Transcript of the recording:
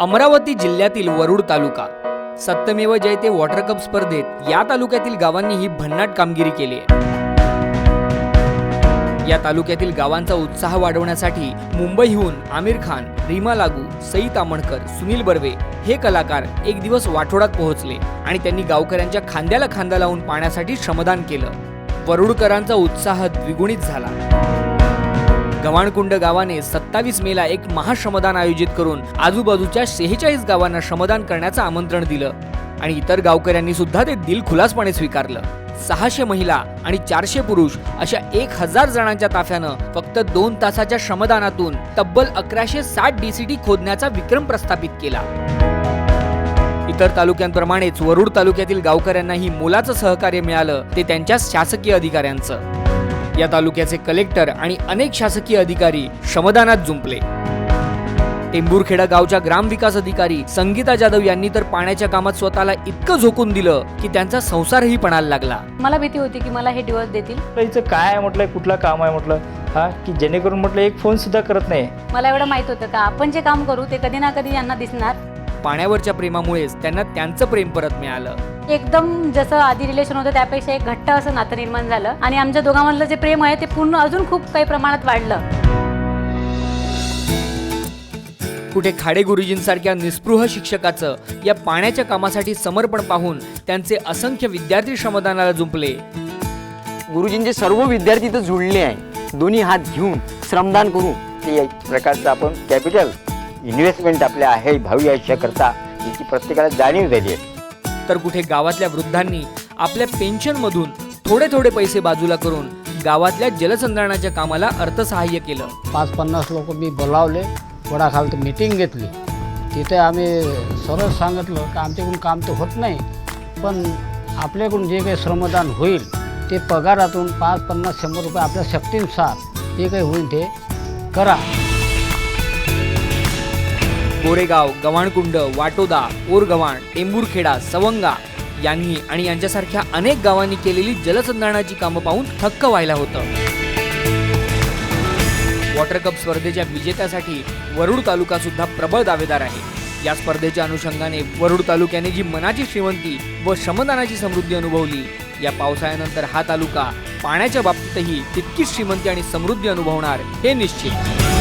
अमरावती जिल्ह्यातील वरुड तालुका Satyamev Jayate water cup स्पर्धेत या तालुक्यातील गावांनी ही भन्नाट कामगिरी केली आहे. या तालुक्यातील गावांचा उत्साह वाढवण्यासाठी मुंबईहून आमिर खान रीमा लागू सई तामणकर सुनील बर्वे हे कलाकार एक दिवस वाठोडात पोहोचले आणि त्यांनी गावकऱ्यांच्या खांद्याला खांदा लावून पाण्यासाठी श्रमदान केलं. वरुडकरांचा उत्साह द्विगुणित झाला. गव्हाणकुंड गावाने सत्तावीस मेला एक महाश्रमदान आयोजित करून आजूबाजूच्या शेहेचाळीस गावांना श्रमदान करण्याचं आमंत्रण दिलं. आणि इतर गावकऱ्यांनी सुद्धा ते दिलखुलासपणे स्वीकारलं. सहाशे महिला आणि चारशे पुरुष अशा एक हजार जणांच्या ताफ्यानं फक्त दोन तासाच्या श्रमदानातून तब्बल अकराशे साठ डीसीटी खोदण्याचा विक्रम प्रस्थापित केला. इतर तालुक्यांप्रमाणेच वरुड तालुक्यातील गावकऱ्यांनाही मोलाचं सहकार्य मिळालं ते त्यांच्या शासकीय अधिकाऱ्यांचं. या तालुक्याचे कलेक्टर आणि अनेक शासकीय अधिकारी श्रमदानात जुंपले. टेंभुरखेडा गावच्या ग्रामविकास अधिकारी संगीता जाधव यांनी तर पाण्याच्या कामात स्वतःला इतकं झोकून दिलं की त्यांचा संसारही पणाला लागला. मला भीती होती की मला हे दिवस देतील. काय आहे म्हटलं? कुठलं काम आहे म्हटलं? हा? की जेणेकरून म्हटलं एक फोन सुद्धा करत नाही. मला एवढं माहीत होतं का? आपण जे काम करू ते कधी ना कधी यांना दिसणार. पाण्यावरच्या प्रेमामुळेच त्यांना त्यांचं प्रेम परत मिळालं. एकदम जसं आधी रिलेशन होतं त्यापेक्षा एक घट्ट असं नातं निर्माण झालं. आणि आमच्या दोघांमधलं जे प्रेम आहे ते पूर्ण अजून खूप काही प्रमाणात वाढलं. कुठे खाडे गुरुजींसारख्या निस्पृह शिक्षकाचं या पाण्याच्या कामासाठी समर्पण पाहून त्यांचे असंख्य विद्यार्थी श्रमदानाला जुंपले. गुरुजींचे सर्व विद्यार्थी इथं जुळले आहे दोन्ही हात घेऊन श्रमदान करून ते एक प्रकारचं आपण कॅपिटल इन्व्हेस्टमेंट आपल्या आहे भावी आयुष्याकरता याची प्रत्येकाला जाणीव झाली आहे. तर कुठे गावातल्या वृद्धांनी आपल्या पेन्शनमधून थोडे थोडे पैसे बाजूला करून गावातल्या जलसंधारणाच्या कामाला अर्थसहाय्य केलं. पाच पन्नास लोक मी बोलावले. वडाखाली मीटिंग घेतली. तिथे आम्ही सरळ सांगितलं की आमच्याकडून काम तर होत नाही पण आपल्याकडून जे काही श्रमदान होईल ते पगारातून पाच पन्नास शंभर रुपये आपल्या शक्तीनुसार जे काही होईल ते करा. गोरेगाव गव्हाणकुंड वाटोदा ओरगव्हाण टेंबूरखेडा सवंगा यांनी आणि यांच्यासारख्या अनेक गावांनी केलेली जलसंधारणाची कामं पाहून थक्क व्हायला होतं. वॉटर कप स्पर्धेच्या विजेत्यासाठी वरुड तालुका सुद्धा प्रबळ दावेदार आहे. या स्पर्धेच्या अनुषंगाने वरुड तालुक्याने जी मनाची श्रीमंती व श्रमदानाची समृद्धी अनुभवली या पावसाळ्यानंतर हा तालुका पाण्याच्या बाबतीतही तितकीच श्रीमंती आणि समृद्धी अनुभवणार हे निश्चित.